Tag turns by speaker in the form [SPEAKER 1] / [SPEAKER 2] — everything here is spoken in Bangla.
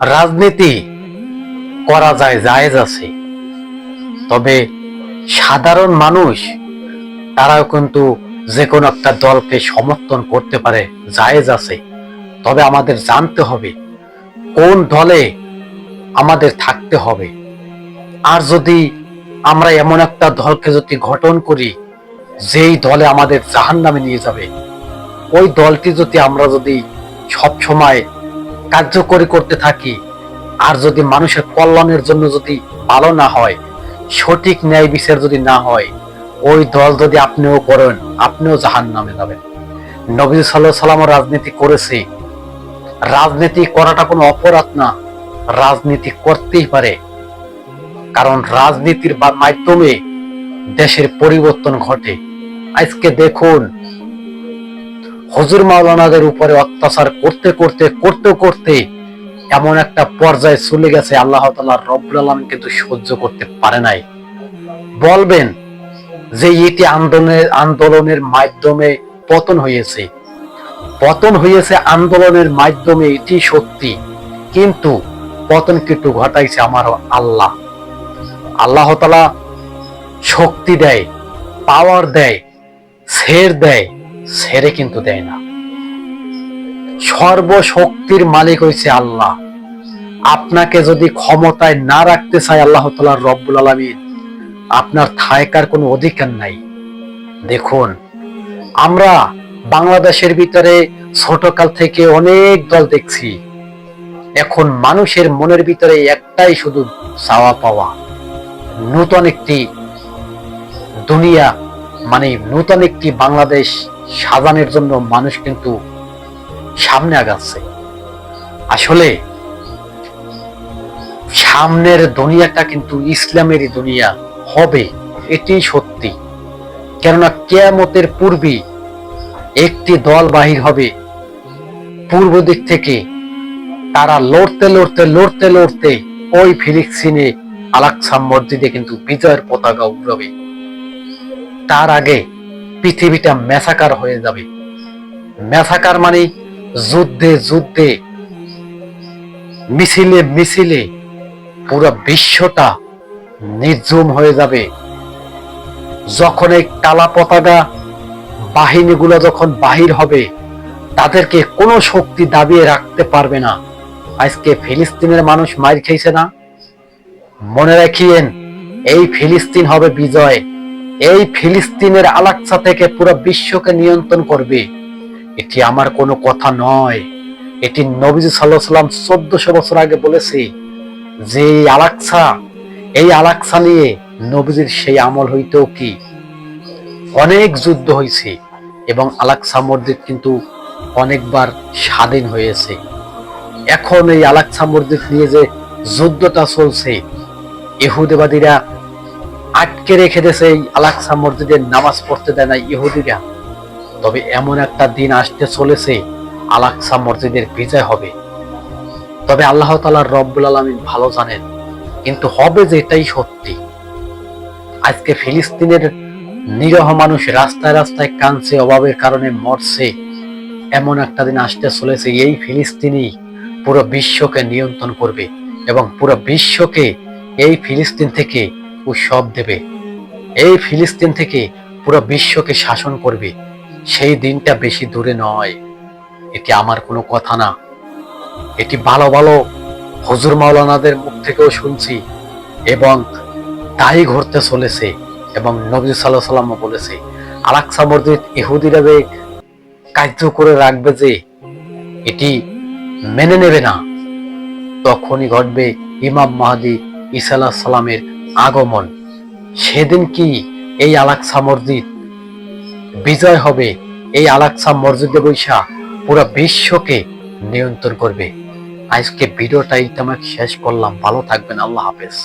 [SPEAKER 1] রাজনীতি করা যায়, জায়েজ আছে। তবে সাধারণ মানুষ, তারাও কিন্তু যে কোনো একটা দলকে সমর্থন করতে পারে, জায়েজ আছে। তবে আমাদের জানতে হবে, কোন দলে আমাদের থাকতে হবে। আর যদি আমরা এমন একটা দলকে যদি গঠন করি, যেই দলে আমাদের জাহান নামে নিয়ে যাবে, ওই দলটি যদি আমরা যদি সব সময় কার্যকরী করতে থাকি। আর যদি মানুষের কল্যাণের জন্য যদি ভালো না হয়, সঠিক ন্যায় বিচার যদি না হয়, ওই দল যদি আপনিও করেন, আপনিও জাহান নামে যাবেন নবী সাল্লাহ সাল্লাম রাজনীতি করেছে। রাজনীতি করাটা কোনো অপরাধ না, রাজনীতি করতেই পারে। কারণ রাজনীতির মাধ্যমে দেশের পরিবর্তন ঘটে। আজকে দেখুন হজুর মাওলানাদের উপরে অত্যাচার করতে করতে করতে করতে এমন একটা পর্যায়ে চলে গেছে, আল্লাহ তালা রব্বুল আলম কিন্তু সহ্য করতে পারে নাই। বলবেন যে এটি আন্দোলনের আন্দোলনের মাধ্যমে পতন হয়েছে। পতন হয়েছে আন্দোলনের মাধ্যমে, এটি সত্যি। কিন্তু পতন কিন্তু ঘটাইছে আমার আল্লাহ। আল্লাহ তালা শক্তি দেয় পাওয়ার দেয়, ছেড় দেয় ছেড়ে কিন্তু দেয় না। সর্বশক্তির মালিক হয়েছে আল্লাহ। আপনাকে যদি ক্ষমতায় না রাখতে চায় আল্লাহ তালার রব্বুল আলমিন, আপনার থায়কার কোনো অধিকার নাই। দেখুন, আমরা বাংলাদেশের ভিতরে ছোটকাল থেকে অনেক দল দেখছি। এখন মানুষের মনের ভিতরে একটাই শুধু চাওয়া পাওয়া। নূতন একটি দুনিয়া মানে নূতন একটি বাংলাদেশ সাজানোর জন্য মানুষ কিন্তু সামনে আগাচ্ছে। আসলে সামনের দুনিয়াটা কিন্তু ইসলামেরই দুনিয়া, হবে এটি সত্যি। কেননা কেয়ামতের পূর্বে একটি দল বাহির হবে। পূর্ব দিক থেকে তারা লড়তে লড়তে লড়তে লড়তে ওই ফিলিস্তিনে আলাকসা মসজিদে কিন্তু বিজয়ের পতাকা উড়াবে। তার আগে পৃথিবীটা মেসাকার হয়ে যাবে। মেসাকার মানে যুদ্ধে যুদ্ধে, মিছিলে মিছিলে পুরো বিশ্বটা নির্জুম হয়ে যাবে। যখন এই কালা পতাকা বাহিনীগুলো যখন বাহির হবে, তাদেরকে কোনো শক্তি দাবিয়ে রাখতে পারবে না। আজকে ফিলিস্তিনের মানুষ মার খেয়েছে না? মনে রাখিয়েন, এই ফিলিস্তিন হবে বিজয়। এই ফিলিস্তিনের আলাকসা থেকে পুরো বিশ্বকে নিয়ন্ত্রণ করবে। এটি আমার কোনো কথা নয়। এটি নবীজি সাল্লাহ সাল্লাম চোদ্দশো বছর আগে বলেছে যে, এই আলাকসা এই আলাকসা নিয়ে নবীজির সেই আমল হইতেও কি? অনেক যুদ্ধ হয়েছে এবং আলাকসা মসজিদ কিন্তু অনেকবার স্বাধীন হয়েছে। এখন এই আলাকসা মসজিদ নিয়ে যে যুদ্ধটা চলছে, ইহুদেবাদীরা আটকে রেখে দেশে এই আলাকসা মসজিদের নামাজ পড়তে দেয় না ইহুদিরা। তবে এমন একটা দিন আসতে চলেছে আলাকসা মসজিদের বিজয় হবে। তবে আল্লাহ তালার রব্বুল আলমিন ভালো জানেন, কিন্তু হবে যে এটাই সত্যি। আজকে ফিলিস্তিনের নিরহ মানুষ রাস্তায় রাস্তায় কাঁদছে, অভাবের কারণে মরছে। এমন একটা দিন আসতে চলেছে, এই ফিলিস্তিনি পুরো বিশ্বকে নিয়ন্ত্রণ করবে এবং পুরো বিশ্বকে এই ফিলিস্তিন থেকে উৎসব দেবে। এই ফিলিস্তিন থেকে পুরো বিশ্বকে শাসন করবে। সেই দিনটা বেশি দূরে নয়। এটি আমার কোনো কথা না। এটি ভালো ভালো হজুর মাওলানাদের মুখ থেকেও শুনছি এবং তাই ঘটতে চলেছে এবং নবী সাল্লাহ সাল্লামও বলেছে আলাকসা মসজিদ ইহুদিরা যে কার্য করে রাখবে যে, এটি মেনে নেবে না। তখনই ঘটবে ইমাম মাহাদি ইসাল্লাহ সালামের আগমন। সেদিন কি এই আলাকসা মসজিদ? বিজয় হবে এই আলাকসা মসজিদে বৈশা পুরো বিশ্বকে নিয়ন্ত্রণ করবে। আজকে ভিডিওটাই তোমাকে শেষ করলাম। ভালো থাকবেন। আল্লাহ হাফেজ।